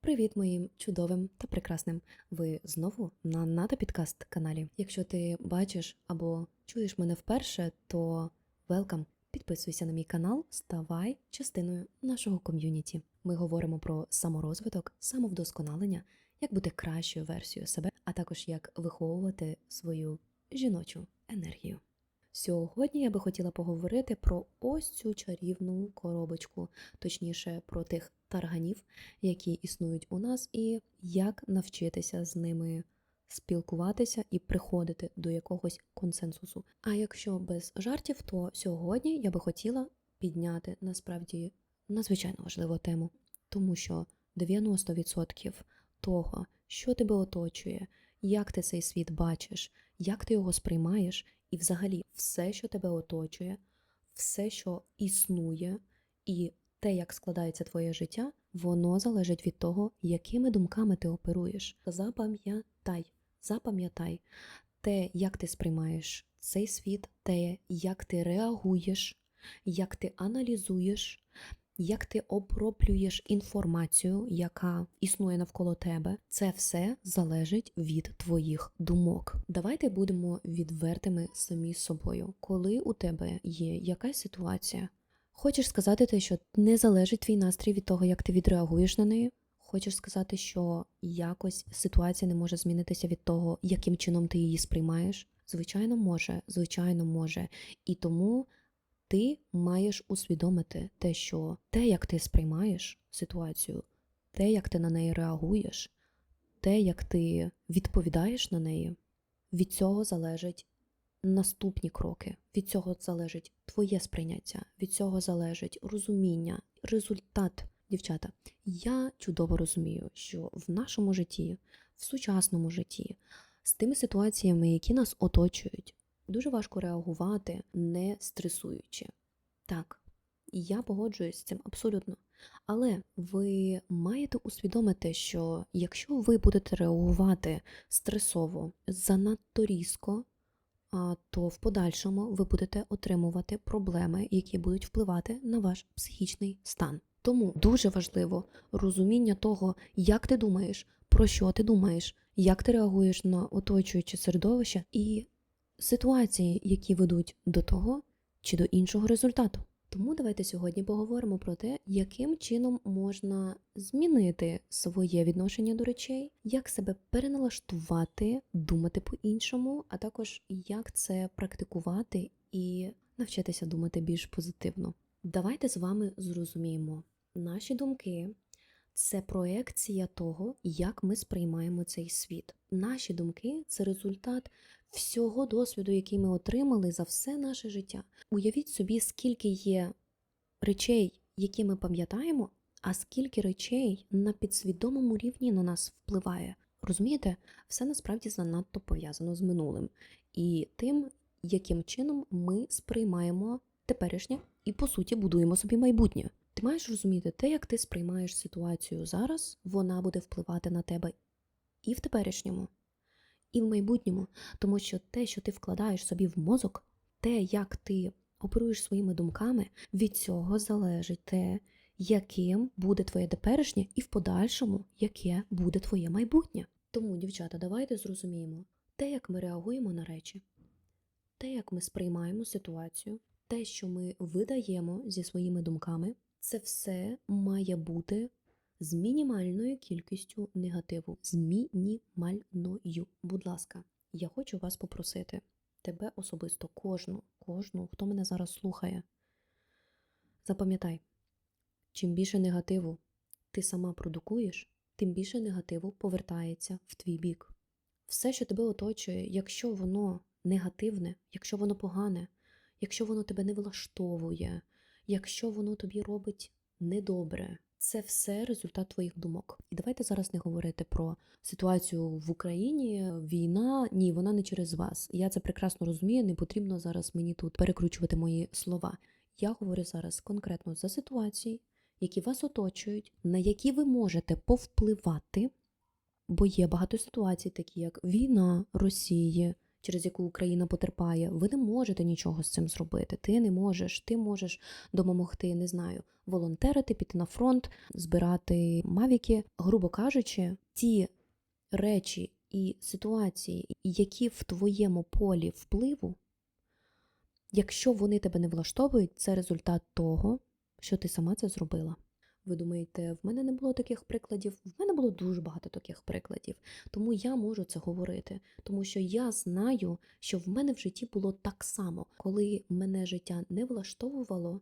Привіт моїм чудовим та прекрасним. Ви знову на НАТО Підкаст каналі. Якщо ти бачиш або чуєш мене вперше, то велкам. Підписуйся на мій канал, ставай частиною нашого ком'юніті. Ми говоримо про саморозвиток, самовдосконалення, як бути кращою версією себе, а також як виховувати свою жіночу енергію. Сьогодні я би хотіла поговорити про ось цю чарівну коробочку, точніше про тих тарганів, які існують у нас, і як навчитися з ними спілкуватися і приходити до якогось консенсусу. А якщо без жартів, то сьогодні я би хотіла підняти насправді надзвичайно важливу тему, тому що 90% того, що тебе оточує, як ти цей світ бачиш, як ти його сприймаєш, і взагалі все, що тебе оточує, все, що існує, і те, як складається твоє життя, воно залежить від того, якими думками ти оперуєш. Запам'ятай, запам'ятай те, як ти сприймаєш цей світ, те, як ти реагуєш, як ти аналізуєш, як ти оброблюєш інформацію, яка існує навколо тебе, це все залежить від твоїх думок. Давайте будемо відвертими самі з собою. Коли у тебе є якась ситуація, хочеш сказати те, що не залежить твій настрій від того, як ти відреагуєш на неї. Хочеш сказати, що якось ситуація не може змінитися від того, яким чином ти її сприймаєш? Звичайно, може, звичайно, може. І тому ти маєш усвідомити те, що те, як ти сприймаєш ситуацію, те, як ти на неї реагуєш, те, як ти відповідаєш на неї, від цього залежать наступні кроки. Від цього залежить твоє сприйняття, від цього залежить розуміння, результат. Дівчата, я чудово розумію, що в нашому житті, в сучасному житті, з тими ситуаціями, які нас оточують, дуже важко реагувати, не стресуючи. Так, я погоджуюсь з цим абсолютно. Але ви маєте усвідомити, що якщо ви будете реагувати стресово, занадто різко, то в подальшому ви будете отримувати проблеми, які будуть впливати на ваш психічний стан. Тому дуже важливо розуміння того, як ти думаєш, про що ти думаєш, як ти реагуєш на оточуюче середовище і ситуації, які ведуть до того чи до іншого результату. Тому давайте сьогодні поговоримо про те, яким чином можна змінити своє відношення до речей, як себе переналаштувати, думати по-іншому, а також як це практикувати і навчитися думати більш позитивно. Давайте з вами зрозуміємо, наші думки це проекція того, як ми сприймаємо цей світ. Наші думки це результат всього досвіду, який ми отримали за все наше життя. Уявіть собі, скільки є речей, які ми пам'ятаємо, а скільки речей на підсвідомому рівні на нас впливає. Розумієте, все насправді занадто пов'язано з минулим і тим, яким чином ми сприймаємо теперішнє і, по суті, будуємо собі майбутнє. Ти маєш розуміти, те, як ти сприймаєш ситуацію зараз, вона буде впливати на тебе і в теперішньому, і в майбутньому, тому що те, що ти вкладаєш собі в мозок, те, як ти оперуєш своїми думками, від цього залежить те, яким буде твоє теперішнє, і в подальшому, яке буде твоє майбутнє. Тому, дівчата, давайте зрозуміємо те, як ми реагуємо на речі, те, як ми сприймаємо ситуацію, те, що ми видаємо зі своїми думками, це все має бути з мінімальною кількістю негативу. З мінімальною. Будь ласка, я хочу вас попросити, тебе особисто, кожну, кожну, хто мене зараз слухає. Запам'ятай, чим більше негативу ти сама продукуєш, тим більше негативу повертається в твій бік. Все, що тебе оточує, якщо воно негативне, якщо воно погане, якщо воно тебе не влаштовує, якщо воно тобі робить недобре, це все результат твоїх думок. І давайте зараз не говорити про ситуацію в Україні, війна. Ні, вона не через вас. Я це прекрасно розумію. Не потрібно зараз мені тут перекручувати мої слова. Я говорю зараз конкретно за ситуації, які вас оточують, на які ви можете повпливати, бо є багато ситуацій, такі як війна Росії через яку Україна потерпає, ви не можете нічого з цим зробити. Ти не можеш, ти можеш допомогти, не знаю, волонтерити, піти на фронт, збирати мавіки. Грубо кажучи, ті речі і ситуації, які в твоєму полі впливу, якщо вони тебе не влаштовують, це результат того, що ти сама це зробила. Ви думаєте, в мене не було таких прикладів? В мене було дуже багато таких прикладів. Тому я можу це говорити, тому що я знаю, що в мене в житті було так само, коли мене життя не влаштовувало.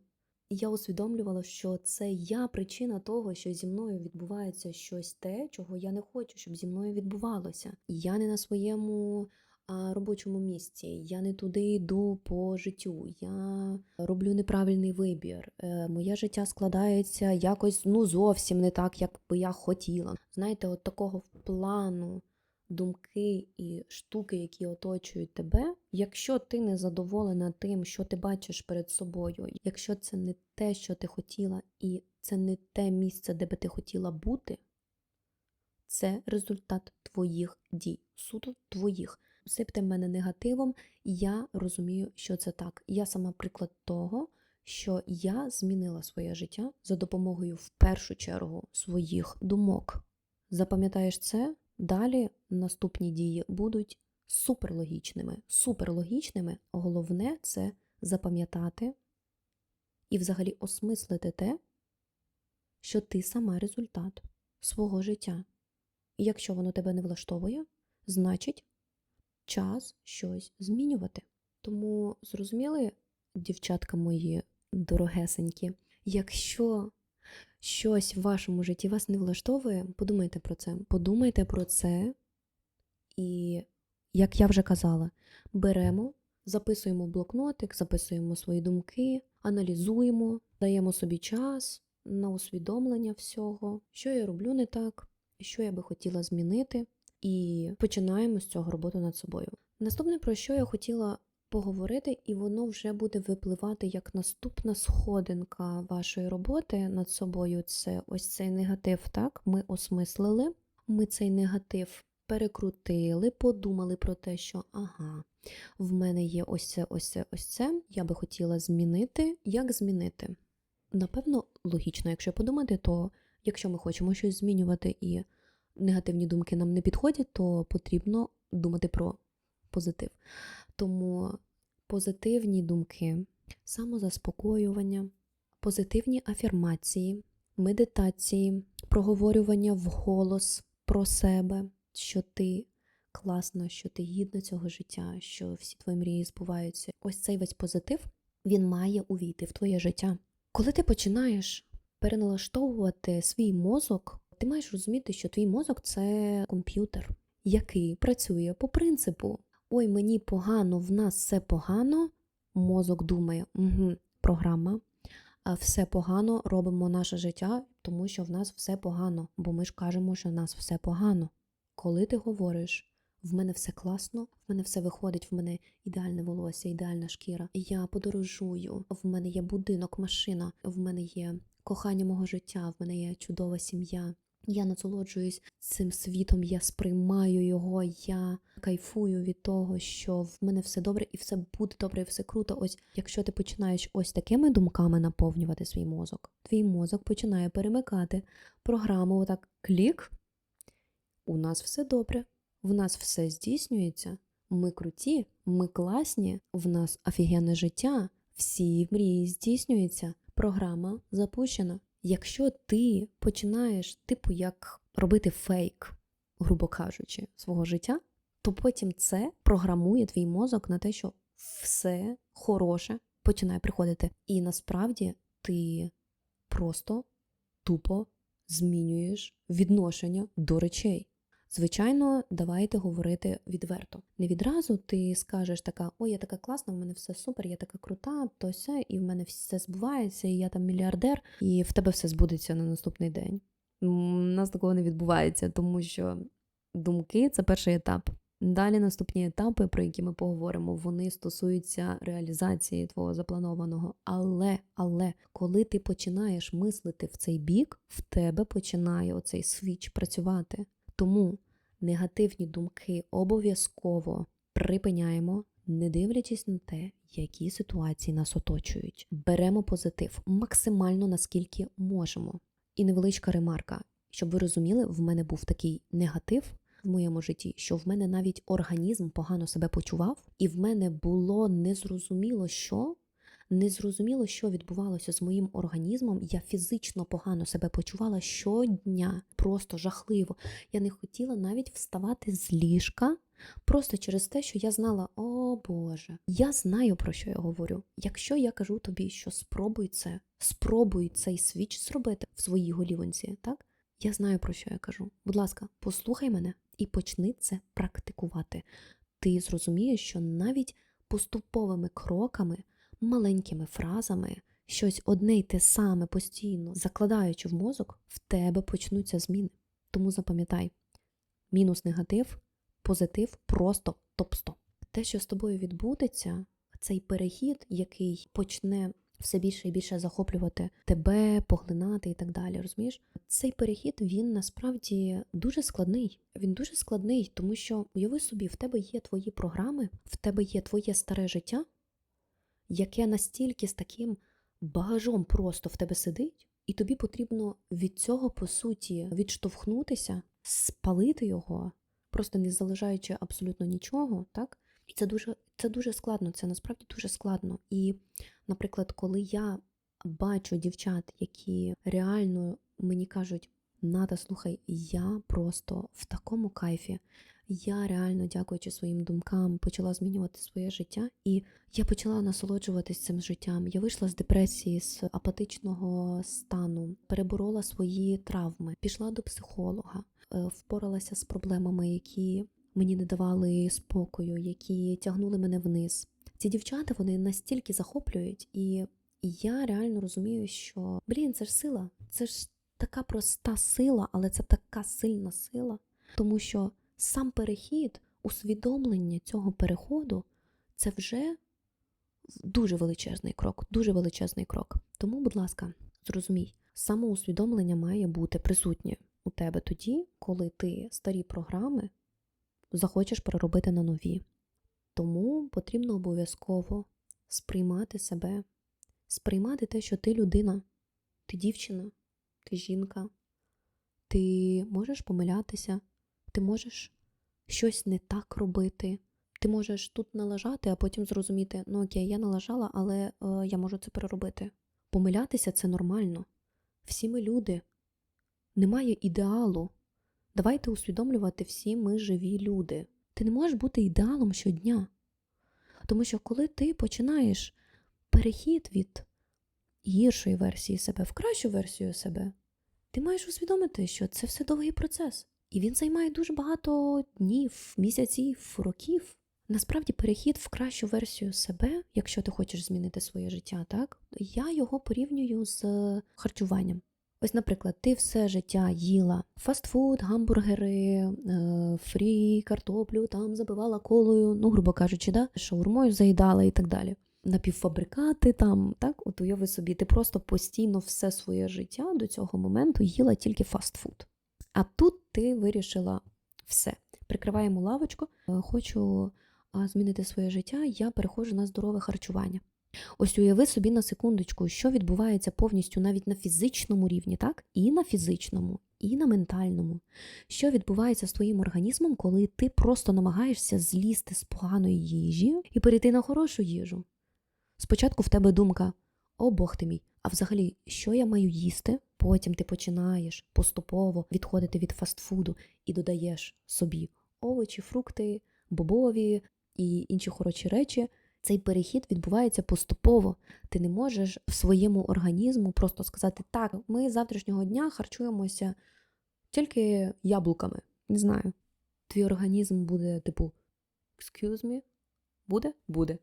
Я усвідомлювала, що це я причина того, що зі мною відбувається щось те, чого я не хочу, щоб зі мною відбувалося. Я не на своєму робочому місці, я не туди йду по життю, я роблю неправильний вибір. Е, моє життя складається якось ну зовсім не так, як би я хотіла. Знаєте, от такого плану думки і штуки, які оточують тебе, якщо ти не задоволена тим, що ти бачиш перед собою, якщо це не те, що ти хотіла, і це не те місце, де би ти хотіла бути, це результат твоїх дій, суто твоїх. Сипте мене негативом, я розумію, що це так. Я сама приклад того, що я змінила своє життя за допомогою в першу чергу своїх думок. Запам'ятаєш це? Далі наступні дії будуть суперлогічними. Суперлогічними. Головне це запам'ятати і взагалі осмислити те, що ти сама результат свого життя. І якщо воно тебе не влаштовує, значить час щось змінювати. Тому зрозуміли, дівчатка мої дорогесенькі, якщо щось в вашому житті вас не влаштовує, подумайте про це. Подумайте про це, і, як я вже казала, беремо, записуємо блокнотик, записуємо свої думки, аналізуємо, даємо собі час на усвідомлення всього, що я роблю не так, що я би хотіла змінити, і починаємо з цього роботу над собою. Наступне, про що я хотіла поговорити, і воно вже буде випливати як наступна сходинка вашої роботи над собою. Це ось цей негатив. Так, ми осмислили, ми цей негатив перекрутили, подумали про те, що ага, в мене є ось це, ось це, ось це. Я би хотіла змінити. Як змінити? Напевно, логічно, якщо подумати, то якщо ми хочемо щось змінювати і негативні думки нам не підходять, то потрібно думати про позитив. Тому позитивні думки, самозаспокоювання, позитивні афірмації, медитації, проговорювання вголос про себе, що ти класна, що ти гідна цього життя, що всі твої мрії збуваються. Ось цей весь позитив він має увійти в твоє життя. Коли ти починаєш переналаштовувати свій мозок, ти маєш розуміти, що твій мозок це комп'ютер, який працює по принципу: ой, мені погано, в нас все погано. Мозок думає, угу, програма, все погано робимо наше життя, тому що в нас все погано, бо ми ж кажемо, що в нас все погано. Коли ти говориш, в мене все класно, в мене все виходить, в мене ідеальне волосся, ідеальна шкіра. Я подорожую, в мене є будинок, машина, в мене є кохання мого життя, в мене є чудова сім'я. Я насолоджуюсь цим світом, я сприймаю його, я кайфую від того, що в мене все добре і все буде добре, і все круто. Ось якщо ти починаєш ось такими думками наповнювати свій мозок, твій мозок починає перемикати програму, отак клік. У нас все добре, в нас все здійснюється. Ми круті, ми класні, в нас офігенне життя, всі мрії здійснюються. Програма запущена. Якщо ти починаєш, типу, як робити фейк, грубо кажучи, свого життя, то потім це програмує твій мозок на те, що все хороше починає приходити. І насправді ти просто тупо змінюєш відношення до речей. Звичайно, давайте говорити відверто. Не відразу ти скажеш така: ой, я така класна, в мене все супер, я така крута, то все, і в мене все збувається, і я там мільярдер, і в тебе все збудеться на наступний день. У нас такого не відбувається, тому що думки це перший етап. Далі наступні етапи, про які ми поговоримо, вони стосуються реалізації твого запланованого. Але, але коли ти починаєш мислити в цей бік, в тебе починає оцей свіч працювати. Тому негативні думки обов'язково припиняємо, не дивлячись на те, які ситуації нас оточують. Беремо позитив максимально наскільки можемо. І невеличка ремарка, щоб ви розуміли, в мене був такий негатив в моєму житті, що в мене навіть організм погано себе почував, і в мене було незрозуміло, що. Незрозуміло, що відбувалося з моїм організмом. Я фізично погано себе почувала щодня, просто жахливо. Я не хотіла навіть вставати з ліжка, просто через те, що я знала, о Боже, я знаю про що я говорю. Якщо я кажу тобі, що спробуй це, спробуй цей свіч зробити в своїй голівонці, так? Я знаю про що я кажу. Будь ласка, послухай мене і почни це практикувати. Ти зрозумієш, що навіть поступовими кроками маленькими фразами, щось одне й те саме постійно закладаючи в мозок, в тебе почнуться зміни. Тому запам'ятай, мінус негатив, позитив просто топ-100. Те, що з тобою відбудеться, цей перехід, який почне все більше і більше захоплювати тебе, поглинати і так далі. Розумієш? Цей перехід він насправді дуже складний. Він дуже складний, тому що уяви собі, в тебе є твої програми, в тебе є твоє старе життя, яке настільки з таким багажом просто в тебе сидить, і тобі потрібно від цього, по суті, відштовхнутися, спалити його, просто не залишаючи абсолютно нічого, так? І це дуже, це дуже складно, це насправді дуже складно. І, наприклад, коли я бачу дівчат, які реально мені кажуть, Ната, слухай, я просто в такому кайфі. Я реально, дякуючи своїм думкам, почала змінювати своє життя, і я почала насолоджуватись цим життям. Я вийшла з депресії, з апатичного стану, переборола свої травми, пішла до психолога, е, впоралася з проблемами, які мені не давали спокою, які тягнули мене вниз. Ці дівчата вони настільки захоплюють, і я реально розумію, що блін, це ж сила, це ж така проста сила, але це така сильна сила, тому що сам перехід, усвідомлення цього переходу це вже дуже величезний крок, дуже величезний крок. Тому, будь ласка, зрозумій, самоусвідомлення має бути присутнє у тебе тоді, коли ти старі програми захочеш переробити на нові. Тому потрібно обов'язково сприймати себе, сприймати те, що ти людина, ти дівчина, ти жінка, ти можеш помилятися, ти можеш щось не так робити. Ти можеш тут налажати, а потім зрозуміти, ну окей, я налажала, але е, я можу це переробити. Помилятися це нормально. Всі ми люди. Немає ідеалу. Давайте усвідомлювати всі ми живі люди. Ти не можеш бути ідеалом щодня. Тому що коли ти починаєш перехід від гіршої версії себе в кращу версію себе, ти маєш усвідомити, що це все довгий процес. І він займає дуже багато днів, місяців, років. Насправді, перехід в кращу версію себе, якщо ти хочеш змінити своє життя, так я його порівнюю з харчуванням. Ось, наприклад, ти все життя їла фастфуд, гамбургери, е, фрі, картоплю, там забивала колою, ну, грубо кажучи, да, шаурмою заїдала і так далі. Напівфабрикати там, так, от уяви собі, ти просто постійно все своє життя до цього моменту їла тільки фастфуд. А тут ти вирішила все. Прикриваємо лавочку, е, хочу змінити своє життя, я переходжу на здорове харчування. Ось уяви собі на секундочку, що відбувається повністю навіть на фізичному рівні, так? І на фізичному, і на ментальному. Що відбувається з твоїм організмом, коли ти просто намагаєшся злізти з поганої їжі і перейти на хорошу їжу? Спочатку в тебе думка: о Бог ти мій, а взагалі, що я маю їсти? Потім ти починаєш поступово відходити від фастфуду і додаєш собі овочі, фрукти, бобові і інші хороші речі. Цей перехід відбувається поступово. Ти не можеш в своєму організму просто сказати: так, ми з завтрашнього дня харчуємося тільки яблуками. Не знаю. Твій організм буде, типу, excuse me? Буде? Буде.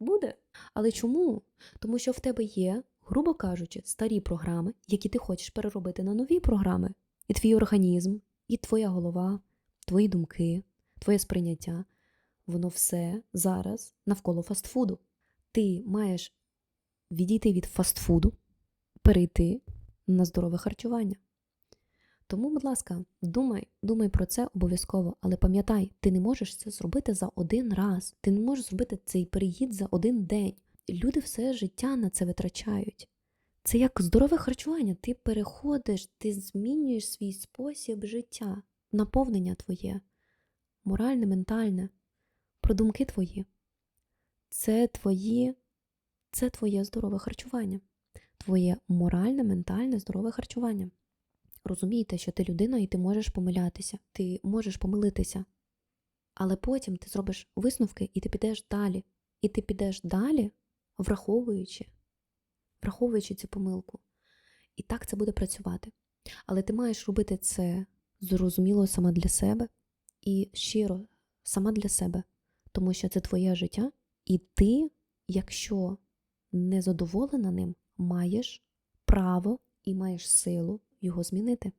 Буде. Але чому? Тому що в тебе є, грубо кажучи, старі програми, які ти хочеш переробити на нові програми. І твій організм, і твоя голова, твої думки, твоє сприйняття воно все зараз навколо фастфуду. Ти маєш відійти від фастфуду, перейти на здорове харчування. Тому, будь ласка, думай, думай про це обов'язково, але пам'ятай, ти не можеш це зробити за один раз. Ти не можеш зробити цей переїзд за один день. Люди все життя на це витрачають. Це як здорове харчування. Ти переходиш, ти змінюєш свій спосіб життя, наповнення твоє, моральне, ментальне, про думки твої. Це твої, це твоє здорове харчування, твоє моральне, ментальне, здорове харчування. Розумійте, що ти людина і ти можеш помилятися, ти можеш помилитися. Але потім ти зробиш висновки і ти підеш далі. І ти підеш далі, враховуючи, враховуючи цю помилку. І так це буде працювати. Але ти маєш робити це зрозуміло сама для себе і щиро сама для себе, тому що це твоє життя, і ти, якщо не задоволена ним, маєш право і маєш силу його змінити.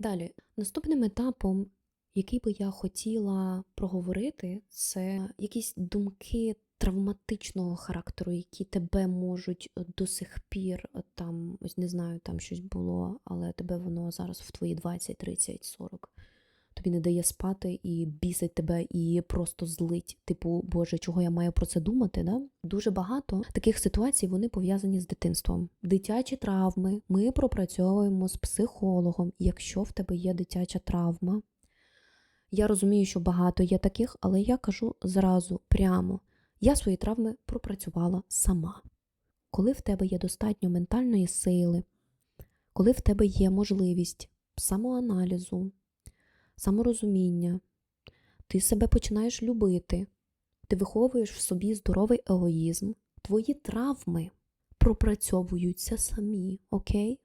Далі, наступним етапом, який би я хотіла проговорити, це якісь думки травматичного характеру, які тебе можуть до сих пір там, ось не знаю, там щось було, але тебе воно зараз в твої 20, 30, 40. Тобі не дає спати і бісить тебе, і просто злить. Типу, Боже, чого я маю про це думати? Да? Дуже багато таких ситуацій вони пов'язані з дитинством. Дитячі травми ми пропрацьовуємо з психологом. Якщо в тебе є дитяча травма, я розумію, що багато є таких, але я кажу зразу, прямо, я свої травми пропрацювала сама. Коли в тебе є достатньо ментальної сили, коли в тебе є можливість самоаналізу, саморозуміння, ти себе починаєш любити, ти виховуєш в собі здоровий егоїзм, твої травми пропрацьовуються самі, окей?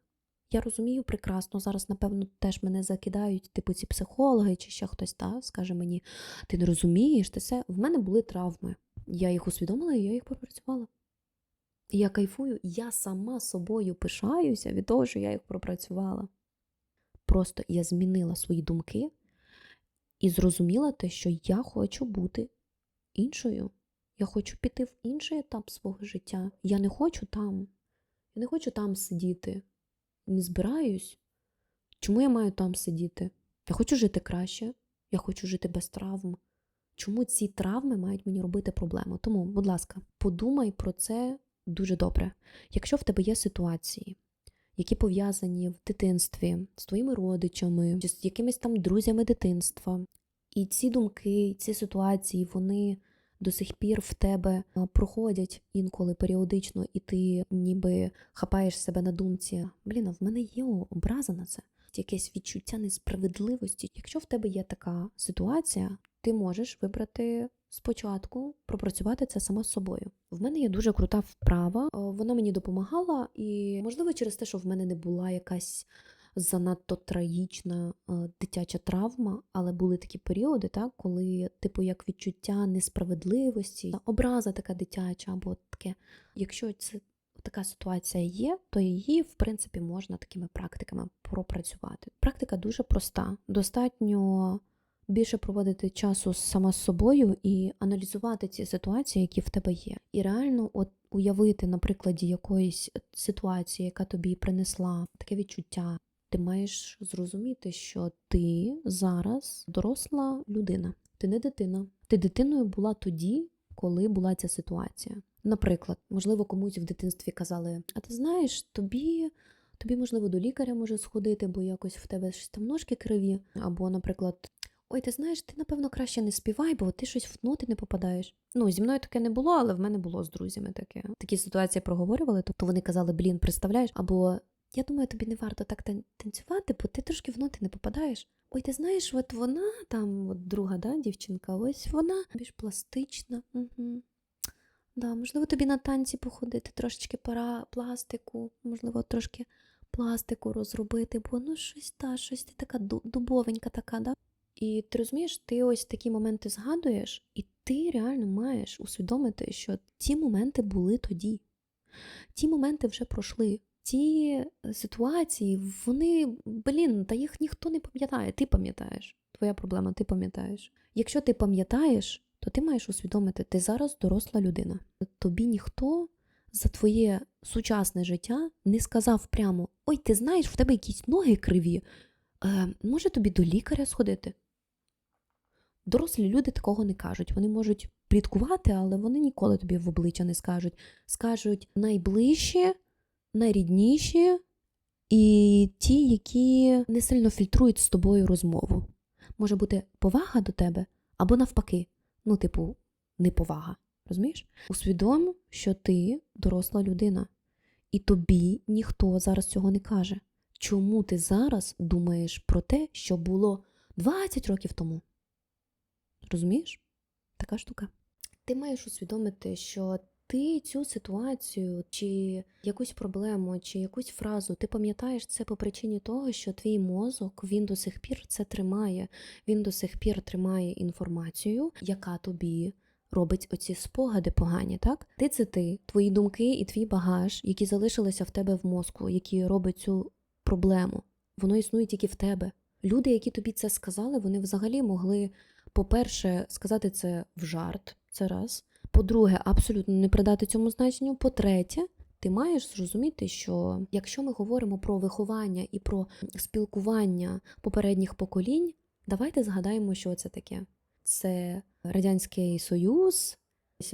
Я розумію прекрасно, зараз, напевно, теж мене закидають, типу, ці психологи чи ще хтось та, скаже мені, ти не розумієш, ти все. В мене були травми. Я їх усвідомила і я їх пропрацювала. Я кайфую, я сама собою пишаюся від того, що я їх пропрацювала. Просто я змінила свої думки і зрозуміла те, що я хочу бути іншою. Я хочу піти в інший етап свого життя. Я не хочу там. Я не хочу там сидіти. Не збираюсь. Чому я маю там сидіти? Я хочу жити краще, я хочу жити без травм. Чому ці травми мають мені робити проблему? Тому, будь ласка, подумай про це дуже добре. Якщо в тебе є ситуації, які пов'язані в дитинстві з твоїми родичами, чи з якимись там друзями дитинства, і ці думки, ці ситуації, вони до сих пір в тебе проходять інколи періодично, і ти ніби хапаєш себе на думці. Блін, а в мене є образа на це, якесь відчуття несправедливості. Якщо в тебе є така ситуація, ти можеш вибрати спочатку пропрацювати це сама з собою. В мене є дуже крута вправа, вона мені допомагала, і можливо через те, що в мене не була якась занадто трагічна е, дитяча травма, але були такі періоди, так, коли, типу, як відчуття несправедливості, образа така дитяча, або таке, якщо це така ситуація є, то її, в принципі, можна такими практиками пропрацювати. Практика дуже проста, достатньо. Більше проводити часу сама з собою і аналізувати ці ситуації, які в тебе є, і реально, от уявити на прикладі якоїсь ситуації, яка тобі принесла таке відчуття, ти маєш зрозуміти, що ти зараз доросла людина, ти не дитина. Ти дитиною була тоді, коли була ця ситуація. Наприклад, можливо, комусь в дитинстві казали: А ти знаєш, тобі. Тобі, можливо, до лікаря може сходити, бо якось в тебе щось там ножки криві. Або, наприклад, ой, ти знаєш, ти, напевно, краще не співай, бо ти щось в ноти не попадаєш. Ну, зі мною таке не було, але в мене було з друзями таке. Такі ситуації проговорювали, тобто вони казали, блін, представляєш, або я думаю, тобі не варто так танцювати, бо ти трошки в ноти не попадаєш. Ой, ти знаєш, от вона там, от друга да, дівчинка, ось вона більш пластична. Угу. Да, можливо, тобі на танці походити, трошечки пора пластику, можливо, трошки пластику розробити, бо ну щось та, щось ти така дубовенька така, да? І ти розумієш, ти ось такі моменти згадуєш, і ти реально маєш усвідомити, що ті моменти були тоді. Ті моменти вже пройшли. Ті е, ситуації, вони, блін, та їх ніхто не пам'ятає. Ти пам'ятаєш. Твоя проблема, ти пам'ятаєш. Якщо ти пам'ятаєш, то ти маєш усвідомити, ти зараз доросла людина. Тобі ніхто за твоє сучасне життя не сказав прямо: Ой, ти знаєш, в тебе якісь ноги криві. Е, може тобі до лікаря сходити? Дорослі люди такого не кажуть. Вони можуть пліткувати, але вони ніколи тобі в обличчя не скажуть. Скажуть найближчі, найрідніші і ті, які не сильно фільтрують з тобою розмову. Може бути повага до тебе або навпаки, ну, типу, неповага. Розумієш? Усвідом, що ти доросла людина, і тобі ніхто зараз цього не каже. Чому ти зараз думаєш про те, що було 20 років тому? Розумієш? Така штука. Ти маєш усвідомити, що ти цю ситуацію, чи якусь проблему, чи якусь фразу, ти пам'ятаєш це по причині того, що твій мозок він до сих пір це тримає. Він до сих пір тримає інформацію, яка тобі робить оці спогади погані, так? Ти це ти, твої думки і твій багаж, які залишилися в тебе в мозку, які роблять цю проблему. Воно існує тільки в тебе. Люди, які тобі це сказали, вони взагалі могли, по-перше, сказати це в жарт, це раз. По-друге, абсолютно не придати цьому значенню. По-третє, ти маєш зрозуміти, що якщо ми говоримо про виховання і про спілкування попередніх поколінь, давайте згадаємо, що це таке. Це Радянський Союз,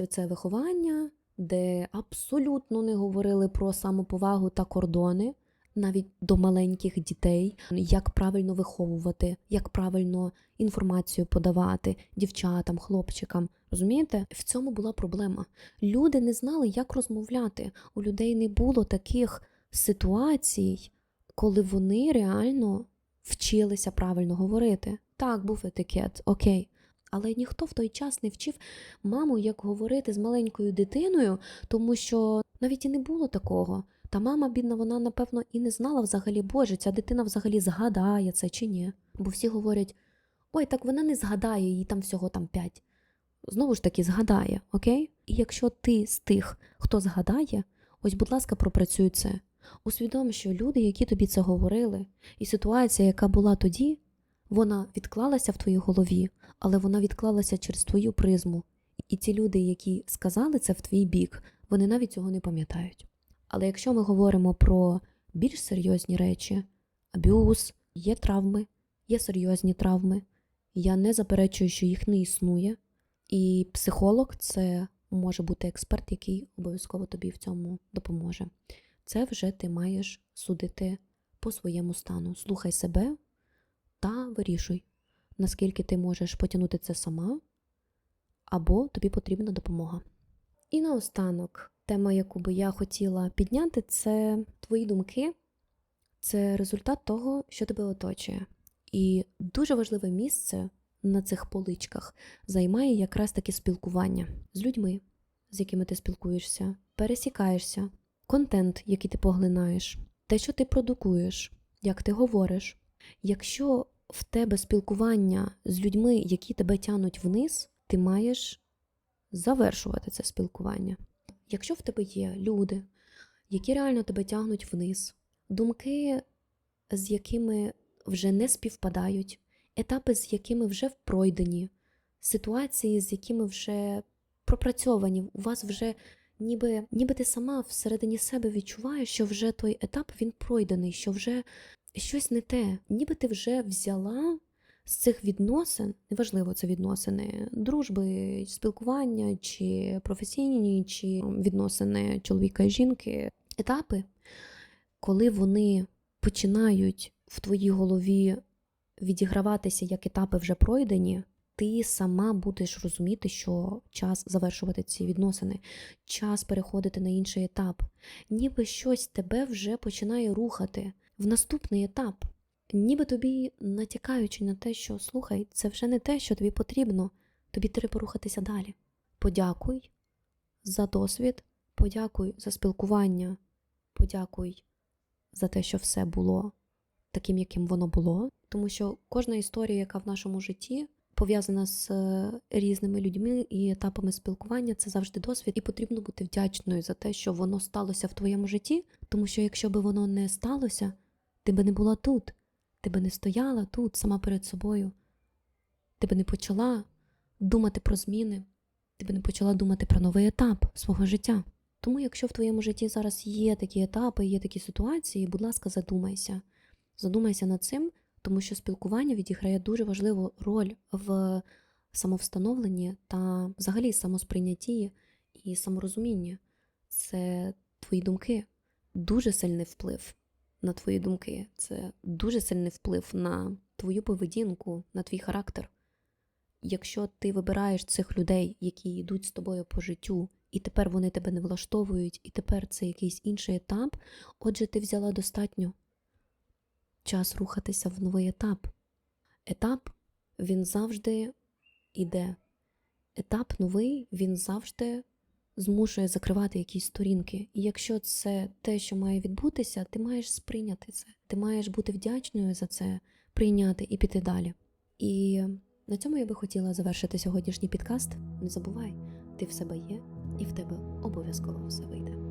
це виховання, де абсолютно не говорили про самоповагу та кордони, навіть до маленьких дітей, як правильно виховувати, як правильно інформацію подавати дівчатам, хлопчикам. Розумієте, в цьому була проблема. Люди не знали, як розмовляти. У людей не було таких ситуацій, коли вони реально вчилися правильно говорити. Так, був етикет, окей. Але ніхто в той час не вчив маму, як говорити з маленькою дитиною, тому що навіть і не було такого. Та мама, бідна, вона, напевно, і не знала взагалі, Боже, ця дитина взагалі згадає це чи ні. Бо всі говорять: ой, так вона не згадає, їй там всього там п'ять. Знову ж таки, згадає, окей? І якщо ти з тих, хто згадає, ось, будь ласка, пропрацюй це. Усвідом, що люди, які тобі це говорили, і ситуація, яка була тоді, вона відклалася в твоїй голові, але вона відклалася через твою призму. І ті люди, які сказали це в твій бік, вони навіть цього не пам'ятають. Але якщо ми говоримо про більш серйозні речі, аб'юз, є травми, є серйозні травми, я не заперечую, що їх не існує, і психолог це може бути експерт, який обов'язково тобі в цьому допоможе. Це вже ти маєш судити по своєму стану. Слухай себе та вирішуй, наскільки ти можеш потягнути це сама, або тобі потрібна допомога. І наостанок, тема, яку би я хотіла підняти, це твої думки, це результат того, що тебе оточує. І дуже важливе місце на цих поличках займає якраз таки спілкування з людьми, з якими ти спілкуєшся, пересікаєшся, контент, який ти поглинаєш, те, що ти продукуєш, як ти говориш. Якщо в тебе спілкування з людьми, які тебе тянуть вниз, ти маєш завершувати це спілкування. Якщо в тебе є люди, які реально тебе тягнуть вниз, думки, з якими вже не співпадають, етапи, з якими вже пройдені, ситуації, з якими вже пропрацьовані, у вас вже ніби, ніби ти сама всередині себе відчуваєш, що вже той етап він пройдений, що вже щось не те, ніби ти вже взяла з цих відносин, неважливо, це відносини дружби, спілкування, чи професійні, чи відносини чоловіка і жінки, етапи, коли вони починають в твоїй голові відіграватися як етапи вже пройдені, ти сама будеш розуміти, що час завершувати ці відносини, час переходити на інший етап, ніби щось тебе вже починає рухати в наступний етап. Ніби тобі натякаючи на те, що слухай, це вже не те, що тобі потрібно, тобі треба рухатися далі. Подякуй за досвід, подякуй за спілкування, подякуй за те, що все було таким, яким воно було. Тому що кожна історія, яка в нашому житті пов'язана з е, різними людьми і етапами спілкування, це завжди досвід, і потрібно бути вдячною за те, що воно сталося в твоєму житті, тому що якщо би воно не сталося, ти би не була тут, ти би не стояла тут сама перед собою, ти би не почала думати про зміни, ти би не почала думати про новий етап свого життя. Тому, якщо в твоєму житті зараз є такі етапи, є такі ситуації, будь ласка, задумайся. Задумайся над цим, тому що спілкування відіграє дуже важливу роль в самовстановленні та взагалі самосприйнятті і саморозумінні. Це твої думки, дуже сильний вплив на твої думки. Це дуже сильний вплив на твою поведінку, на твій характер. Якщо ти вибираєш цих людей, які йдуть з тобою по життю, і тепер вони тебе не влаштовують, і тепер це якийсь інший етап, отже, ти взяла достатньо час рухатися в новий етап. Етап він завжди іде. Етап новий, він завжди змушує закривати якісь сторінки. І якщо це те, що має відбутися, ти маєш сприйняти це. Ти маєш бути вдячною за це, прийняти і піти далі. І на цьому я би хотіла завершити сьогоднішній підкаст. Не забувай, ти в себе є, і в тебе обов'язково все вийде.